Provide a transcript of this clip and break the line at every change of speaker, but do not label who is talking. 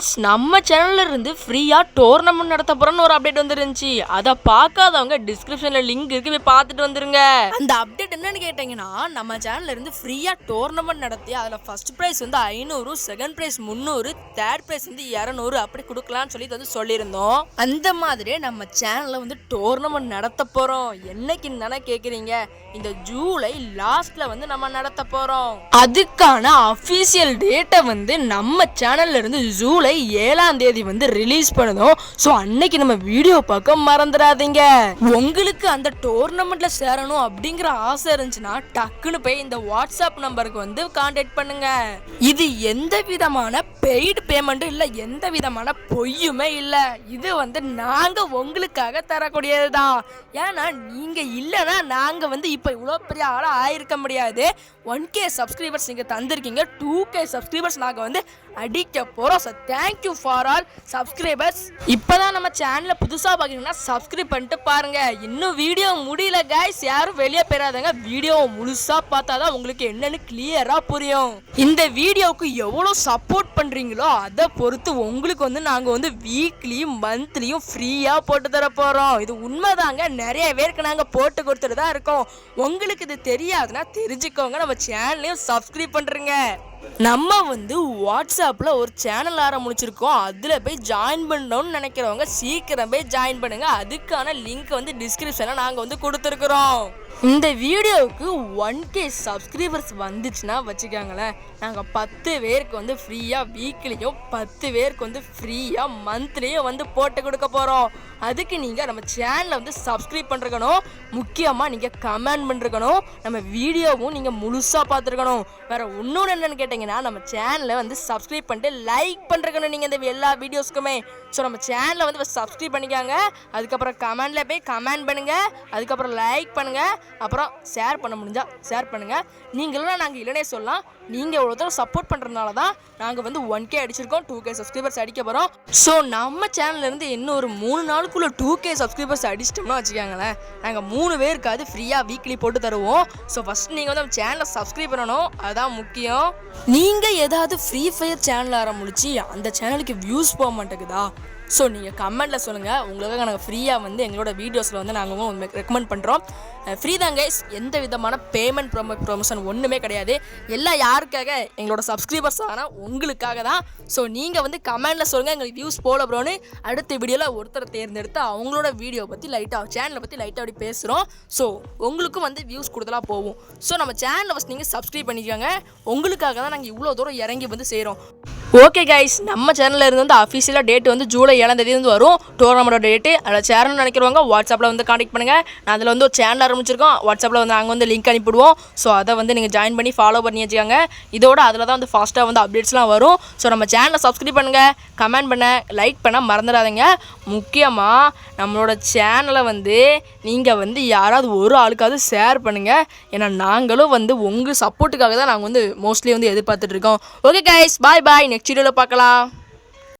Friends நம்ம சேனல்ல இருந்து ஃப்ரீயாக டோர்னமெண்ட் நடத்த போகிறோன்னு ஒரு அப்டேட் வந்துருந்துச்சு. அதை பார்க்காதவங்க டிஸ்கிரிப்ஷனில் லிங்க் இருக்கு போய் பார்த்துட்டு வந்துருங்க. அந்த அப்டேட் என்னன்னு கேட்டிங்கன்னா நம்ம சேனல்ல இருந்து ஃப்ரீயாக டோர்னமெண்ட் நடத்தி அதில் ஃபர்ஸ்ட் ப்ரைஸ் வந்து ஐநூறு செகண்ட் ப்ரைஸ் முந்நூறு தேர்ட் ப்ரைஸ் வந்து இரநூறு அப்படி கொடுக்கலாம்னு சொல்லி வந்து சொல்லியிருந்தோம். அந்த மாதிரி நம்ம சேனலில் வந்து டோர்னமெண்ட் நடத்த போகிறோம் என்னைக்குன்னு தானே கேட்குறீங்க இந்த ஜூலை லாஸ்ட்ல வந்து நம்ம நடத்த போறோம். அதுக்கான அஃபீஷியல் டேட்டை வந்து நம்ம சேனல்ல இருந்து ஜூலை ஏழாம் தேதி வந்து ரிலீஸ் பண்ணதும் ஸோ அன்னைக்கு நம்ம வீடியோ பக்கம் மறந்துடாதீங்க. உங்களுக்கு அந்த டோர்னமெண்ட்ல சேரணும் அப்படிங்கிற ஆசை இருந்துச்சுன்னா டக்குன்னு போய் இந்த வாட்ஸ்அப் நம்பருக்கு வந்து கான்டாக்ட் பண்ணுங்க. இது எந்த விதமான பெய்டு பேமெண்ட்டும் இல்லை எந்த விதமான பொய்யுமே இல்லை. இது வந்து நாங்கள் உங்களுக்காக தரக்கூடியது தான் ஏன்னா நீங்கள் இல்லைன்னா நாங்கள் வந்து இப்போ இவ்வளோ பெரிய ஆளாக ஆயிருக்க முடியாது. ஒன் கே சப்ஸ்கிரைபர்ஸ் நீங்கள் தந்திருக்கீங்க. டூ கே சப்ஸ்கிரைபர்ஸ் நாங்கள் வந்து அடிக்க போகிறோம் sir thank you for all subscribers இப்போ தான் நம்ம சேனலை புதுசாக பார்க்குறீங்கன்னா சப்ஸ்கிரைப் பண்ணிட்டு பாருங்கள் இன்னும் வீடியோ முடியல கைஸ் யாரும் வெளியே பெறாதங்க வீடியோவை முழுசாக பார்த்தா தான் உங்களுக்கு என்னென்னு கிளியராக புரியும். இந்த வீடியோவுக்கு எவ்வளோ சப்போர்ட் பண்ணுறீங்களோ அதை பொறுத்து உங்களுக்கு வந்து நாங்கள் வந்து வீக்லியும் மந்த்லியும் ஃப்ரீயாக போட்டு தர போகிறோம் இது உண்மைதாங்க. நிறைய பேருக்கு நாங்கள் போட்டு கொடுத்துட்டு தான் இருக்கோம். உங்களுக்கு இது தெரியாதுன்னா தெரிஞ்சுக்கோங்க. நம்ம சேனலையும் சப்ஸ்கிரைப் பண்ணுறேங்க நம்ம வந்து வாட்ஸ்அப்பில் ஒரு சேனல் ஆரம்பிச்சிருக்கோம். அதில் போய் ஜாயின் பண்ணணும்னு நினைக்கிறவங்க சீக்கிரம் போய் ஜாயின் பண்ணுங்கள் அதுக்கான லிங்க் வந்து டிஸ்கிரிப்ஷனில் நாங்கள் வந்து கொடுத்துருக்குறோம். இந்த வீடியோவுக்கு ஒன் கே சப்ஸ்கிரைபர்ஸ் வந்துச்சுன்னா வச்சுக்கோங்களேன். நாங்கள் பத்து பேருக்கு வந்து ஃப்ரீயாக வீக்லியும் பத்து பேருக்கு வந்து ஃப்ரீயாக மந்த்லியும் வந்து போட்டு கொடுக்க போகிறோம் அதுக்கு நீங்கள் நம்ம சேனலை வந்து சப்ஸ்கிரைப் பண்ணிருக்கணும். முக்கியமாக நீங்கள் கமெண்ட் பண்ணிருக்கணும். நம்ம வீடியோவும் நீங்கள் முழுசாக பார்த்துருக்கணும். வேறு இன்னொன்று என்னென்னு கேட்டிங்கன்னா நம்ம சேனலை வந்து சப்ஸ்கிரைப் பண்ணிட்டு லைக் பண்ணிருக்கணும் நீங்கள் இந்த எல்லா வீடியோஸ்க்குமே ஸோ நம்ம சேனலை வந்து சப்ஸ்கிரைப் பண்ணிக்காங்க. அதுக்கப்புறம் கமெண்டில் போய் கமெண்ட் பண்ணுங்கள் அதுக்கப்புறம் லைக் பண்ணுங்கள் அப்புறம் ஷேர் பண்ண முடிஞ்சால் ஷேர் பண்ணுங்கள் நீங்களும் நாங்கள் இல்லைனே சொல்லலாம். நீங்கள் இவ்வளோ தூரம் சப்போர்ட் பண்ணுறதுனால தான் நாங்கள் வந்து ஒன் கே அடிச்சிருக்கோம். டூ கே சப்ஸ்கிரைபர்ஸ் அடிக்க போகிறோம் ஸோ நம்ம சேனல்லேருந்து இன்னும் ஒரு மூணு நாள் நாளுக்குள்ளே டூ கே சப்ஸ்கிரைபர்ஸ் அடிச்சிட்டோம்னா வச்சுக்கோங்களேன். நாங்கள் மூணு பேருக்காவது ஃப்ரீயாக வீக்லி போட்டு தருவோம். ஸோ ஃபஸ்ட் நீங்கள் வந்து நம்ம சேனலை சப்ஸ்கிரைப் பண்ணணும். அதுதான் முக்கியம். நீங்கள் ஏதாவது ஃப்ரீ ஃபயர் சேனல் ஆரம்பிச்சு அந்த சேனலுக்கு வியூஸ் போக மாட்டேங்குதா? ஸோ நீங்கள் கமெண்ட்டில் சொல்லுங்கள் உங்களுக்காக நாங்கள் ஃப்ரீயாக வந்து எங்களோட வீடியோஸில் வந்து நாங்கள் உங்களுக்கு ரெக்கமெண்ட் பண்ணுறோம் ஃப்ரீ தான் கைஸ் எந்த விதமான பேமெண்ட் ப்ரொமோ ப்ரொமோஷன் ஒன்றுமே கிடையாது. எல்லாம் யாருக்காக? எங்களோட சப்ஸ்கிரைபர்ஸ் ஆனால் உங்களுக்காக தான். ஸோ நீங்கள் வந்து கமெண்ட்டில் சொல்லுங்கள் எங்களுக்கு வியூஸ் போல ப்ரோன்னு அடுத்த வீடியோவில் ஒருத்தரை தேர்ந்தெடுத்து அவங்களோட வீடியோ பற்றி லைட்டாக சேனலை பற்றி லைட்டாக அப்படி பேசுகிறோம் ஸோ உங்களுக்கும் வந்து வியூஸ் கொடுத்தலாம் போகும். ஸோ நம்ம சேனலை ஃபஸ்ட் நீங்கள் சப்ஸ்கிரைப் பண்ணிக்கோங்க. உங்களுக்காக தான் நாங்கள் இவ்வளோ தூரம் இறங்கி வந்து செய்கிறோம் ஓகே கைஸ் நம்ம சேனலில் இருந்து வந்து அஃபீஷியலாக டேட் வந்து ஜூலை ஏழாம் தேதி வந்து வரும். டோர்னமெண்டோட டேட்டு அதில் சேரணும்னு நினைக்கிறவங்க வாட்ஸ்அப்பில் வந்து காண்டக்ட் பண்ணுங்கள் நான் அதில் வந்து ஒரு சேனல் ஆரம்பிச்சிருக்கோம். வாட்ஸ்அப்பில் வந்து நாங்கள் வந்து லிங்க் அனுப்பிவிடுவோம். ஸோ அதை வந்து நீங்கள் ஜாயின் பண்ணி ஃபாலோ பண்ணி வச்சுக்காங்க. இதோட அதில் தான் வந்து ஃபாஸ்ட்டாக வந்து அப்டேட்ஸ்லாம் வரும். ஸோ நம்ம சேனலை சப்ஸ்கிரைப் பண்ணுங்கள் கமெண்ட் பண்ண லைக் பண்ண மறந்துடாதீங்க. முக்கியமாக நம்மளோட சேனலை வந்து நீங்கள் வந்து யாராவது ஒரு ஆளுக்காவது ஷேர் பண்ணுங்கள் ஏன்னா நாங்களும் வந்து உங்கள் சப்போர்ட்டுக்காக தான் நாங்கள் வந்து மோஸ்ட்லி வந்து எதிர்பார்த்துட்ருக்கோம் okay guys bye bye next வீடியோவில் பார்க்கலாம்.